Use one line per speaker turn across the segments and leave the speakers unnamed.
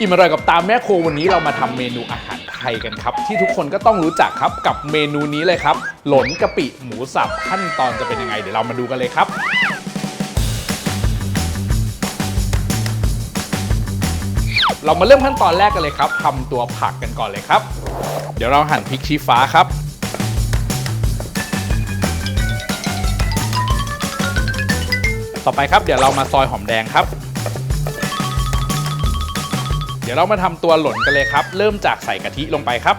อิ่มอร่อยกับตามแม่โควันนี้เรามาทำเมนูอาหารไทยกันครับ ที่ทุกคนก็ต้องรู้จักครับกับเมนูนี้เลยครับ หลนกะปิหมูสับขั้นตอนจะเป็นยังไง เดี๋ยวเรามาดูกันเลยครับเรามาเริ่มขั้นตอนแรกกันเลยครับทำตัวผักกันก่อนเลยครับ เดี๋ยวเราหั่นพริกชี้ฟ้าครับ ต่อไปครับเดี๋ยวเรามาซอยหอมแดงครับ ดี๋ยวเรามาทำตัวหล่นกันเลยครับ เริ่มจากใส่กะทิลงไปครับ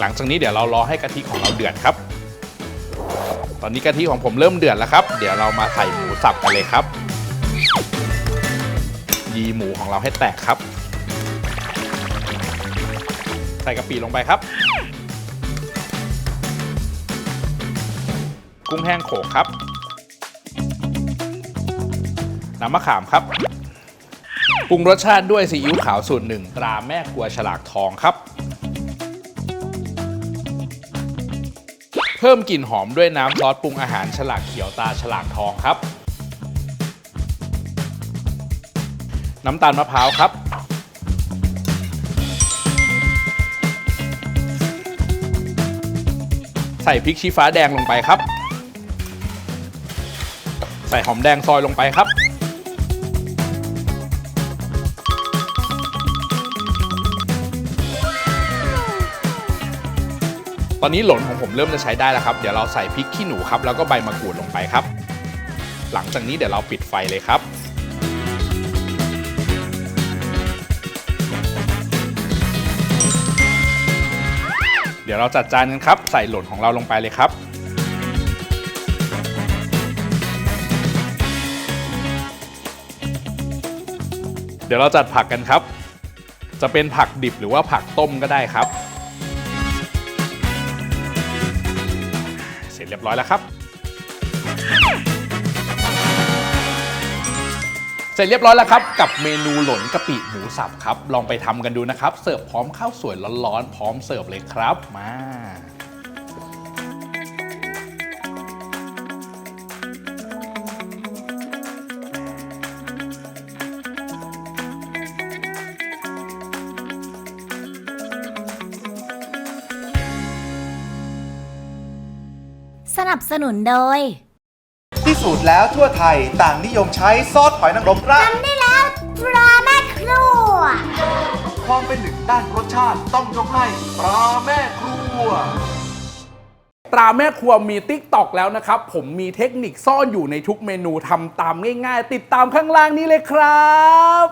หลังจากนี้เดี๋ยวเรารอให้กะทิของเราเดือดครับ ตอนนี้กะทิของผมเริ่มเดือดแล้วครับ เดี๋ยวเรามาใส่หมูสับกันเลยครับ ยีหมูของเราให้แตกครับ ใส่กะปิลงไปครับ กุ้งแห้งโขกครับ น้ำมะขามครับ ปรุงรสชาติด้วยซีอิ๊วขาวสูตรหนึ่งตราแม่ครัวฉลากทองครับ เพิ่มกลิ่นหอมด้วยน้ำซอสปรุงอาหารฉลากเขียวตาฉลากทองครับ น้ำตาลมะพร้าวครับใส่พริกชี้ฟ้าแดงลงไปครับ ใส่หอมแดงซอยลงไปครับ ตอนนี้หลนของผมเริ่มจะใช้ได้แล้วครับ เดี๋ยวเราใส่พริกขี้หนูครับ แล้วก็ใบมะกรูดลงไปครับ หลังจากนี้เดี๋ยวเราปิดไฟเลยครับเดี๋ยวเราจัดจานกันครับ ใส่หล่นของเราลงไปเลยครับ เดี๋ยวเราจัดผักกันครับ จะเป็นผักดิบหรือว่าผักต้มก็ได้ครับ เรียบร้อยแล้วครับ เสร็จเรียบร้อยแล้วครับ กับเมนูหลนกะปิหมูสับครับ ลองไปทำกันดูนะครับ เสิร์ฟพร้อมข้าวสวยร้อนๆ พร้อมเสิร์ฟเลยครับมา
สนับสนุนโดย
ที่สุดแล้วทั่วไทยต่างนิยมใช้ซอสหอยนางรมราด
ได้แล้วปลาแม่ครัว
ความเป็นหนึ่งด้านรสชาติต้องยกให้ปลาแม่ครัว
ตราแม่ครัวมีติ๊กตอกแล้วนะครับ ผมมีเทคนิคซ่อนอยู่ในทุกเมนูทำตามง่ายๆ ติดตามข้างล่างนี้เลยครับ